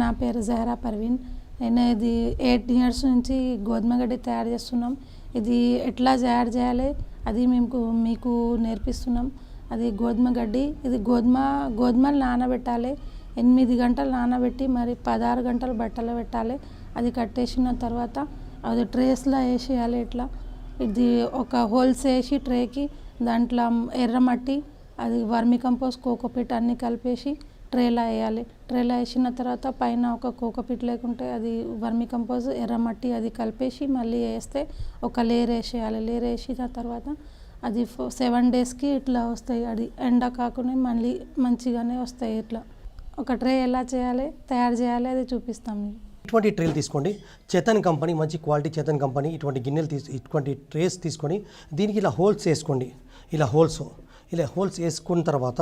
నా పేరు జహరా పర్వీన్. నేను ఇది ఎయిట్ ఇయర్స్ నుంచి గోధుమ గడ్డి తయారు చేస్తున్నాం. ఇది ఎట్లా తయారు చేయాలి అది మేము మీకు నేర్పిస్తున్నాం. అది గోధుమ గడ్డి ఇది గోధుమ గోధుమలు నానబెట్టాలి. ఎనిమిది గంటలు నానబెట్టి మరి పదహారు గంటలు బట్టలు పెట్టాలి. అది కట్టేసిన తర్వాత అది ట్రేస్లో వేసేయాలి ఇట్లా. ఇది ఒక హోల్స్ వేసి ట్రేకి దాంట్లో ఎర్రమట్టి అది వర్మి కంపోస్ట్ కోకోపీట్ అన్నీ కలిపేసి ట్రేలో వేయాలి. ట్రేలో వేసిన తర్వాత పైన ఒక కోకోపీట్ లేకుంటే అది వర్మి కంపోజ్ ఎర్రమట్టి అది కలిపేసి మళ్ళీ వేస్తే ఒక లేయర్ వేసేయాలి. లేయర్ వేసిన తర్వాత అది సెవెన్ డేస్కి ఇట్లా వస్తాయి. అది ఎండ కాకుండా మళ్ళీ మంచిగానే వస్తాయి ఇట్లా. ఒక ట్రే ఎలా చేయాలి? తయారు చేయాలి. అది చూపిస్తాం. మీకు ఇటువంటి ట్రేలు తీసుకోండి. చేతన్ కంపెనీ మంచి క్వాలిటీ చేతన్ కంపెనీ ఇటువంటి గిన్నెలు తీసు ఇటువంటి ట్రేస్ తీసుకొని దీనికి ఇలా హోల్స్ వేసుకోండి. ఇలా హోల్స్ ఇలా హోల్స్ వేసుకున్న తర్వాత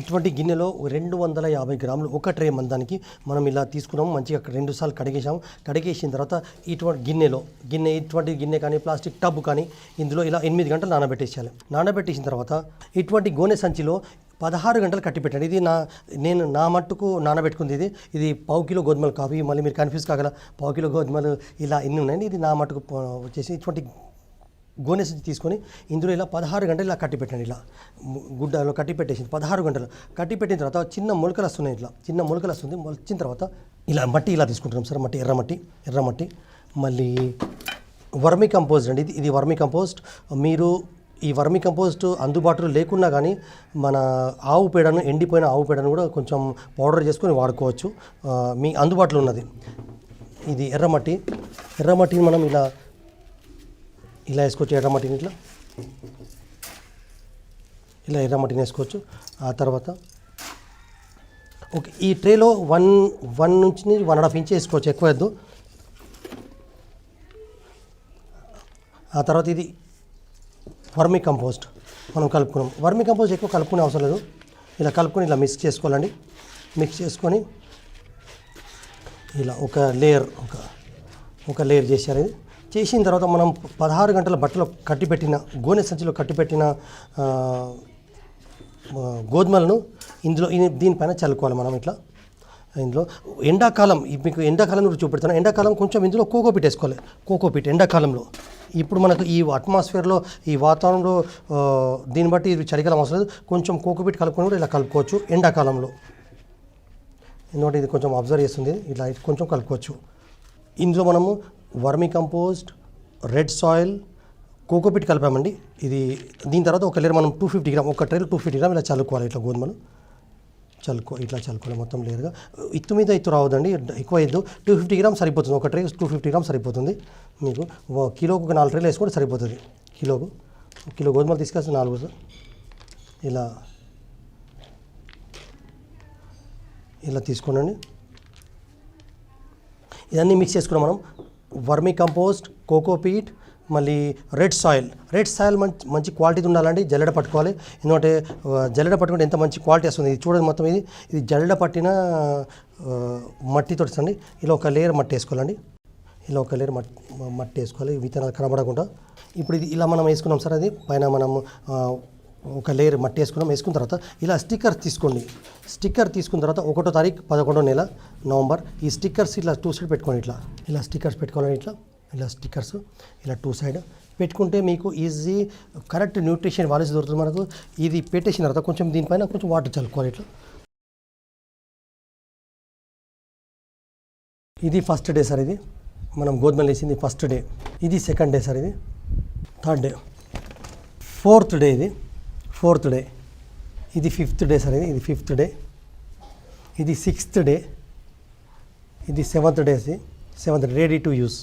ఇటువంటి గిన్నెలో రెండు వందల యాభై గ్రాములు ఒక ట్రే మందానికి మనం ఇలా తీసుకున్నాము. మంచిగా రెండు సార్లు కడిగేసాము కడిగేసిన తర్వాత ఇటువంటి గిన్నెలో గిన్నె ఇటువంటి గిన్నె కానీ ప్లాస్టిక్ టబ్ కానీ ఇందులో ఇలా ఎనిమిది గంటలు నానబెట్టేసేయాలి. నానబెట్టేసిన తర్వాత ఇటువంటి గోనె సంచిలో పదహారు గంటలు కట్టిపెట్టండి. ఇది నా నేను నా మట్టుకు నానబెట్టుకుంది ఇది. ఇది పావు కిలో గోధుమలు కాఫీ మళ్ళీ మీరు కన్ఫ్యూజ్ కాగల. పావు కిలో గోధుమలు ఇలా ఎన్ని ఉన్నాయని ఇది నా మట్టుకు వచ్చేసి ఇటువంటి గోనె సంచి తీసుకొని ఇందులో ఇలా పదహారు గంటలు ఇలా కట్టి పెట్టండి ఇలా. గుడ్డలో కట్టి పెట్టేసింది పదహారు గంటలు కట్టి పెట్టిన తర్వాత చిన్న మొలకలు వస్తున్నాయి ఇట్లా. చిన్న మొలకలు వస్తుంది వచ్చిన తర్వాత ఇలా మట్టి ఇలా తీసుకుంటున్నాం సార్ మట్టి ఎర్రమట్టి ఎర్రమట్టి మళ్ళీ వర్మి కంపోస్ట్ అండి ఇది ఇది వర్మి కంపోస్ట్. మీరు ఈ వర్మి కంపోస్ట్ అందుబాటులో లేకున్నా కానీ మన ఆవు పేడను ఎండిపోయిన ఆవు పేడను కూడా కొంచెం పౌడర్ చేసుకొని వాడుకోవచ్చు. మీ అందుబాటులో ఉన్నది. ఇది ఎర్రమట్టి ఎర్రమట్టిని మనం ఇలా ఇలా వేసుకోవచ్చు ఎర్రమట్టిని ఇట్లా. ఇలా ఎర్రమట్టిని వేసుకోవచ్చు. ఆ తర్వాత ఓకే ఈ ట్రేలో వన్ వన్ నుంచి వన్ అండ్ హాఫ్ ఇంచ్ వేసుకోవచ్చు ఎక్కువ వద్దు ఆ తర్వాత ఇది వర్మి కంపోస్ట్. మనం కలుపుకున్నాం. వర్మి కంపోస్ట్ ఎక్కువ కలుపుకునే అవసరం లేదు. ఇలా కలుపుకొని ఇలా మిక్స్ చేసుకోవాలండి. మిక్స్ చేసుకొని ఇలా ఒక లేయర్ ఒక ఒక లేయర్ చేశారు ఇది. చేసిన తర్వాత మనం పదహారు గంటల బట్టలో కట్టిపెట్టిన గోనె సంచిలో కట్టిపెట్టిన గోధుమలను ఇందులో దీనిపైన చల్లుకోవాలి మనం ఇట్లా. ఇందులో ఎండాకాలం మీకు ఎండాకాలం కూడా చూపెడతాను ఎండాకాలం కొంచెం ఇందులో కోకోపీట్ వేసుకోవాలి. కోకోపీట్ ఎండాకాలంలో. ఇప్పుడు మనకు ఈ అట్మాస్ఫియర్లో ఈ వాతావరణంలో దీన్ని బట్టి ఇది చలికాలం అవసరం లేదు. కొంచెం కోకోపీట్ కలుపుకొని కూడా ఇలా కలుపుకోవచ్చు ఎండాకాలంలో. ఎందుకంటే ఇది కొంచెం అబ్జర్వ్ చేస్తుంది. ఇలా కొంచెం కలుపుకోవచ్చు. ఇందులో మనము vermi compost red soil cocopeat కలిపామండి. ఇది దీని తర్వాత ఒక లేరు మనం టూ ఫిఫ్టీ గ్రామ్ ఒక ట్రైల్ టూ ఫిఫ్టీ గ్రామ్ ఇలా చల్లుకోవాలి ఇట్లా గోధుమలు. చల్లుకో ఇట్లా చల్లుకోవాలి మొత్తం లేరుగా ఇత్తు మీద ఇత్తు రావద్దండి ఎక్కువ ఇద్దు టూ ఫిఫ్టీ గ్రామ్ సరిపోతుంది ఒక ట్రే టూ ఫిఫ్టీ గ్రామ్ సరిపోతుంది మీకు. కిలోకు కిలోకి ఒక నాలుగు ట్రేలు వేసుకుంటే సరిపోతుంది. కిలోకు కిలో గోధుమలు తీసుకొస్తే నాలుగు. ఇలా ఇలా తీసుకోండి. ఇవన్నీ మిక్స్ చేసుకున్నాం మనం. వర్మీ కంపోస్ట్ కోకోపీట్ మళ్ళీ రెడ్ సాయిల్. రెడ్ సాయిల్ మంచి మంచి క్వాలిటీ ఉండాలండి జల్లెడ పట్టుకోవాలి. ఎందుకంటే జల్లెడ పట్టుకుంటే ఎంత మంచి క్వాలిటీ వస్తుంది. ఇది చూడండి మొత్తం ఇది. ఇది జల్లెడ పట్టిన మట్టి మట్టితో ఇలా ఒక లేయర్ మట్టి వేసుకోవాలండి. ఇలా ఒక లేయర్ మట్టి మట్టి వేసుకోవాలి. విత్తనాలు కనబడకుండా. ఇప్పుడు ఇది ఇలా మనం వేసుకున్నాం సార్ అది. పైన మనం ఒక లేయర్ మట్టి వేసుకున్నాం వేసుకున్న తర్వాత ఇలా స్టిక్కర్ తీసుకోండి. స్టిక్కర్ తీసుకున్న తర్వాత ఒకటో తారీఖు పదకొండో నెల నవంబర్. ఈ స్టిక్కర్స్ ఇట్లా టూ సైడ్ పెట్టుకోండి ఇట్లా. ఇలా స్టిక్కర్స్ పెట్టుకోవాలి ఇట్లా ఇలా స్టిక్కర్స్ ఇలా టూ సైడ్. పెట్టుకుంటే మీకు ఈజీ కరెక్ట్ న్యూట్రిషన్ వాల్యూస్ దొరుకుతుంది మనకు. ఇది పెట్టేసిన తర్వాత కొంచెం దీనిపైన కొంచెం వాటర్ చల్లుకోవాలి ఇట్లా. ఇది ఫస్ట్ డే సార్ ఇది. మనం గోధుమలు వేసింది ఫస్ట్ డే. ఇది సెకండ్ డే సార్ ఇది. Third day. ఫోర్త్ డే ఇది. Fourth day. ఇది ఫిఫ్త్ డే సరే ఇది ఇది ఫిఫ్త్ డే. ఇది సిక్స్త్ డే. ఇది seventh day seventh ready to use